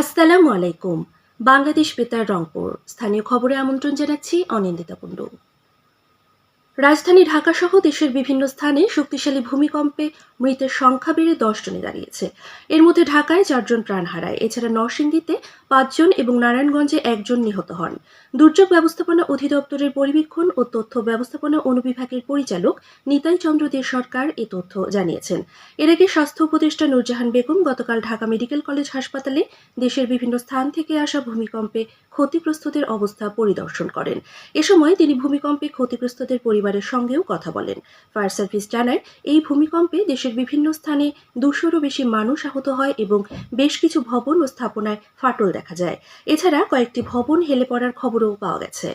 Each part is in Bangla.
আসসালামু আলাইকুম। বাংলাদেশ বেতার রংপুর। স্থানীয় খবরে আমন্ত্রণ জানাচ্ছি অনিন্দিতা কুণ্ডু। রাজধানী ঢাকা সহ দেশের বিভিন্ন স্থানে শক্তিশালী ভূমিকম্পে মৃতের সংখ্যা বেড়ে দশ জনে দাঁড়িয়েছে। এর মধ্যে ঢাকায় চারজন প্রাণ হারায়। এছাড়া নরসিংদীতে পাঁচজন এবং নারায়ণগঞ্জে একজন নিহত হন। দুর্যোগ ব্যবস্থাপনা অধিদপ্তরের পরিবীক্ষণ ও তথ্য ব্যবস্থাপনা অনুবিভাগের পরিচালক নিতাই চন্দ্র দে সরকার এ তথ্য জানিয়েছেন। এর আগে স্বাস্থ্য উপদেষ্টা নুরজাহান বেগম গতকাল ঢাকা মেডিকেল কলেজ হাসপাতালে দেশের বিভিন্ন স্থান থেকে আসা ভূমিকম্পে ক্ষতিগ্রস্তদের অবস্থা পরিদর্শন করেন। এ সময় তিনি ভূমিকম্পে ক্ষতিগ্রস্তদের পরিবারের সঙ্গেও কথা বলেন। ফায়ার সার্ভিস জানায়, এই ভূমিকম্পে দেশের বিভিন্ন স্থানে দুশোরও বেশি মানুষ আহত হয় এবং বেশ কিছু ভবন ও স্থাপনায় ফাটল দেখা যায়। এছাড়া কয়েকটি ভবন হেলে পড়ার খবরও পাওয়া গেছে।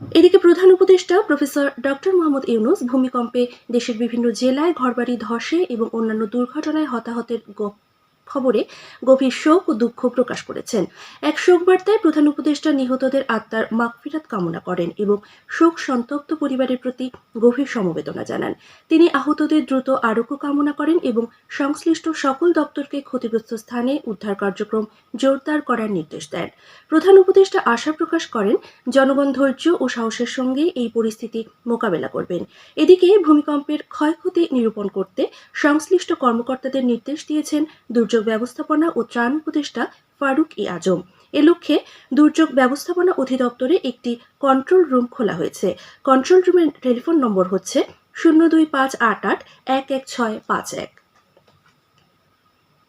এদিকে প্রধান উপদেষ্টা প্রফেসর ডক্টর মোহাম্মদ ইউনুস ভূমিকম্পে দেশের বিভিন্ন জেলায় ঘরবাড়ি ধসে এবং অন্যান্য দুর্ঘটনায় হতাহতের খবরে গভীর শোক ও দুঃখ প্রকাশ করেছেন। এক শোক বার্তায় প্রধান উপদেষ্টা নিহতদের আত্মার মাগফিরাত কামনা করেন এবং শোক সন্তপ্ত পরিবারের প্রতি গভীর সমবেদনা জানান। তিনি আহতদের দ্রুত আরোগ্য কামনা করেন এবং সংশ্লিষ্ট সকল দপ্তরকে ক্ষতিগ্রস্ত স্থানে উদ্ধার কার্যক্রম জোরদার করার নির্দেশ দেন। প্রধান উপদেষ্টা আশা প্রকাশ করেন, জনগণ ধৈর্য ও সাহসের সঙ্গে এই পরিস্থিতি মোকাবেলা করবেন। এদিকে ভূমিকম্পের ক্ষয়ক্ষতি নিরূপণ করতে সংশ্লিষ্ট কর্মকর্তাদের নির্দেশ দিয়েছেন দুর্যোগ ব্যবস্থাপনা ও ত্রাণ উপদেষ্টা ফারুক ই আজম। এ লক্ষ্যে দুর্যোগ ব্যবস্থাপনা অধিদপ্তরে একটি কন্ট্রোল রুম খোলা হয়েছে। কন্ট্রোল রুমের টেলিফোন নম্বর হচ্ছে শূন্য দুই পাঁচ আট আট এক এক ছয় পাঁচ এক।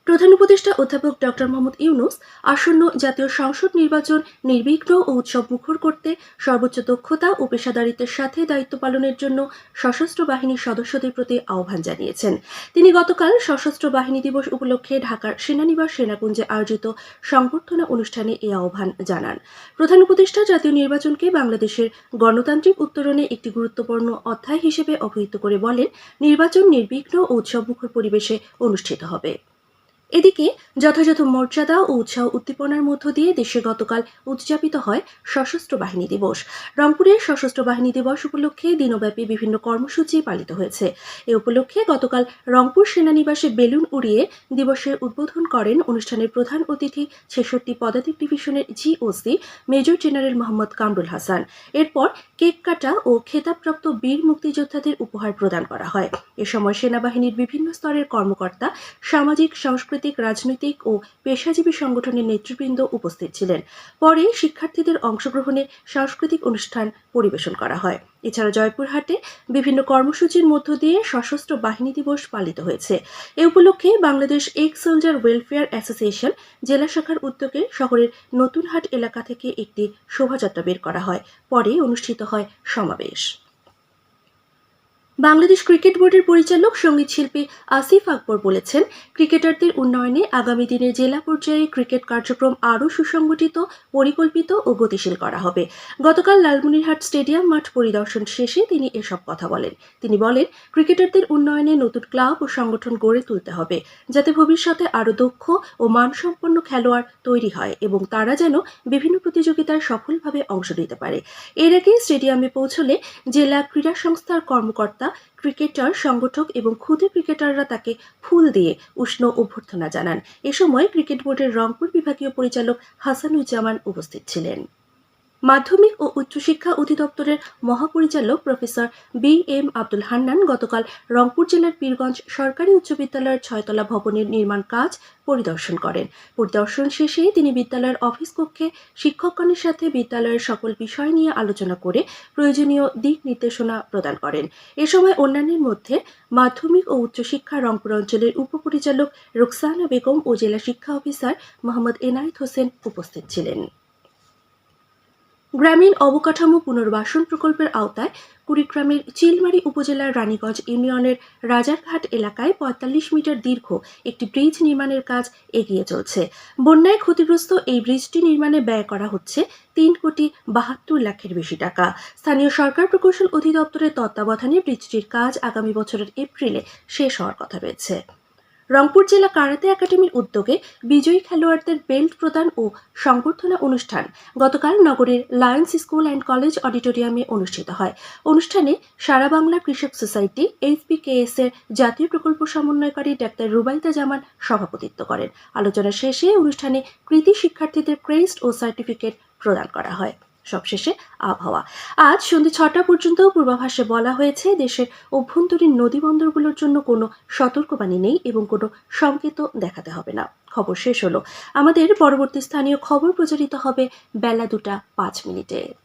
প্রধান উপদেষ্টা অধ্যাপক ডক্টর মোহাম্মদ ইউনুস আসন্ন জাতীয় সংসদ নির্বাচন নির্বিঘ্ন ও উৎসব মুখর করতে সর্বোচ্চ দক্ষতা ও পেশাদারিত্বের সাথে দায়িত্ব পালনের জন্য সশস্ত্র বাহিনীর সদস্যদের প্রতি আহ্বান জানিয়েছেন। তিনি গতকাল সশস্ত্র বাহিনী দিবস উপলক্ষে ঢাকার সেনানিবাস সেনাকুঞ্জে আয়োজিত সংবর্ধনা অনুষ্ঠানে এই আহ্বান জানান। প্রধান উপদেষ্টা জাতীয় নির্বাচনকে বাংলাদেশের গণতান্ত্রিক উত্তরণে একটি গুরুত্বপূর্ণ অধ্যায় হিসেবে অভিহিত করে বলেন, নির্বাচন নির্বিঘ্ন ও উৎসবমুখর পরিবেশে অনুষ্ঠিত হবে। এদিকে যথাযথ মর্যাদা ও উৎসাহ উদ্দীপনার মধ্য দিয়ে দেশে গতকাল উদযাপিত হয় সশস্ত্র বাহিনী দিবস। রংপুরের সশস্ত্র বাহিনী দিবস উপলক্ষে দিনব্যাপী বিভিন্ন কর্মসূচি পালিত হয়েছে। এ উপলক্ষে গতকাল রংপুর সেনানিবাসে বেলুন উড়িয়ে দিবসের উদ্বোধন করেন অনুষ্ঠানের প্রধান অতিথি ছেষট্টি পদাতিক ডিভিশনের GOC major general Mohammad Kamrul Hasan. এরপর কেক কাটা ও খেতাবপ্রাপ্ত বীর মুক্তিযোদ্ধাদের উপহার প্রদান করা হয়। এ সময় সেনাবাহিনীর বিভিন্ন স্তরের কর্মকর্তা, সামাজিক, সাংস্কৃতিক রাজনৈতিক ও পেশাজীবী সংগঠনের নেতৃবৃন্দ উপস্থিত ছিলেন। পরে শিক্ষার্থীদের অংশগ্রহণে সাংস্কৃতিক অনুষ্ঠান পরিবেশন করা হয়। এছাড়া জয়পুরহাটে বিভিন্ন কর্মসূচির মধ্য দিয়ে সশস্ত্র বাহিনী দিবস পালিত হয়েছে। এ উপলক্ষে Bangladesh ex soldier welfare association জেলা শাখার উদ্যোগে শহরের নতুনহাট এলাকা থেকে একটি শোভাযাত্রা বের করা হয়। পরে অনুষ্ঠিত হয় সমাবেশ। বাংলাদেশ ক্রিকেট বোর্ডের পরিচালক সংগীত শিল্পী আসিফ আকবর বলেছেন, ক্রিকেটারদের উন্নয়নে আগামী দিনে জেলা পর্যায়ে ক্রিকেট কার্যক্রম আরও সুসংগঠিত, পরিকল্পিত ও গতিশীল করা হবে। গতকাল লালমনিরহাট স্টেডিয়াম মাঠ পরিদর্শন শেষে তিনি এসব কথা বলেন। তিনি বলেন, ক্রিকেটারদের উন্নয়নে নতুন ক্লাব ও সংগঠন গড়ে তুলতে হবে, যাতে ভবিষ্যতে আরও দক্ষ ও মানসম্পন্ন খেলোয়াড় তৈরি হয় এবং তারা যেন বিভিন্ন প্রতিযোগিতায় সফলভাবে অংশ নিতে পারে। এর আগে স্টেডিয়ামে পৌঁছলে জেলা ক্রীড়া সংস্থার কর্মকর্তা ক্রিকেটার, সংগঠক এবং ক্ষুদে ক্রিকেটাররা তাকে ফুল দিয়ে উষ্ণ অভ্যর্থনা জানান। এ সময় ক্রিকেট বোর্ডের রংপুর বিভাগীয় পরিচালক হাসানুজ্জামান উপস্থিত ছিলেন। মাধ্যমিক ও উচ্চশিক্ষা অধিদপ্তরের মহাপরিচালক professor B M Abdul Hannan গতকাল রংপুর জেলার পীরগঞ্জ সরকারি উচ্চ বিদ্যালয়ের ছয়তলা ভবনের নির্মাণ কাজ পরিদর্শন করেন। পরিদর্শন শেষে তিনি বিদ্যালয়ের অফিস কক্ষে শিক্ষকগণের সাথে বিদ্যালয়ের সকল বিষয় নিয়ে আলোচনা করে প্রয়োজনীয় দিক নির্দেশনা প্রদান করেন। এ সময় অন্যান্যের মধ্যে মাধ্যমিক ও উচ্চশিক্ষা রংপুর অঞ্চলের উপপরিচালক রুকসানা বেগম ও জেলা শিক্ষা অফিসার মোহাম্মদ এনায়েত হোসেন উপস্থিত ছিলেন। গ্রামীণ অবকাঠামো পুনর্বাসন প্রকল্পের আওতায় কুড়িগ্রামের চিলমারি উপজেলার রানীগঞ্জ ইউনিয়নের রাজারঘাট এলাকায় পঁয়তাল্লিশ মিটার দীর্ঘ একটি ব্রিজ নির্মাণের কাজ এগিয়ে চলছে। বন্যায় ক্ষতিগ্রস্ত এই ব্রিজটি নির্মাণে ব্যয় করা হচ্ছে তিন কোটি বাহাত্তর লাখের বেশি টাকা। স্থানীয় সরকার প্রকৌশল অধিদপ্তরের তত্ত্বাবধানে ব্রিজটির কাজ আগামী বছরের এপ্রিলে শেষ হওয়ার কথা রয়েছে। রংপুর জেলা কারাতে একাডেমির উদ্যোগে বিজয়ী খেলোয়াড়দের বেল্ট প্রদান ও সংবর্ধনা অনুষ্ঠান গতকাল নগরের লায়ন্স স্কুল অ্যান্ড কলেজ অডিটোরিয়ামে অনুষ্ঠিত হয়। অনুষ্ঠানে সারা বাংলা কৃষক সোসাইটি এইচপিকেএস এর জাতীয় প্রকল্প সমন্বয়কারী ডাক্তার রুবাইদা জামান সভাপতিত্ব করেন। আলোচনা শেষে অনুষ্ঠানে কৃতি শিক্ষার্থীদের ক্রেস্ট ও সার্টিফিকেট প্রদান করা হয়। সবশেষে আবহাওয়া। আজ সন্ধে ছটা পর্যন্ত পূর্বাভাসে বলা হয়েছে, দেশের অভ্যন্তরীণ নদীবন্দরগুলোর জন্য কোনো সতর্কবাণী নেই এবং কোনো সংকেত দেখাতে হবে না। খবর শেষ হলো। আমাদের পরবর্তী স্থানীয় খবর প্রচারিত হবে বেলা দুটা পাঁচ মিনিটে।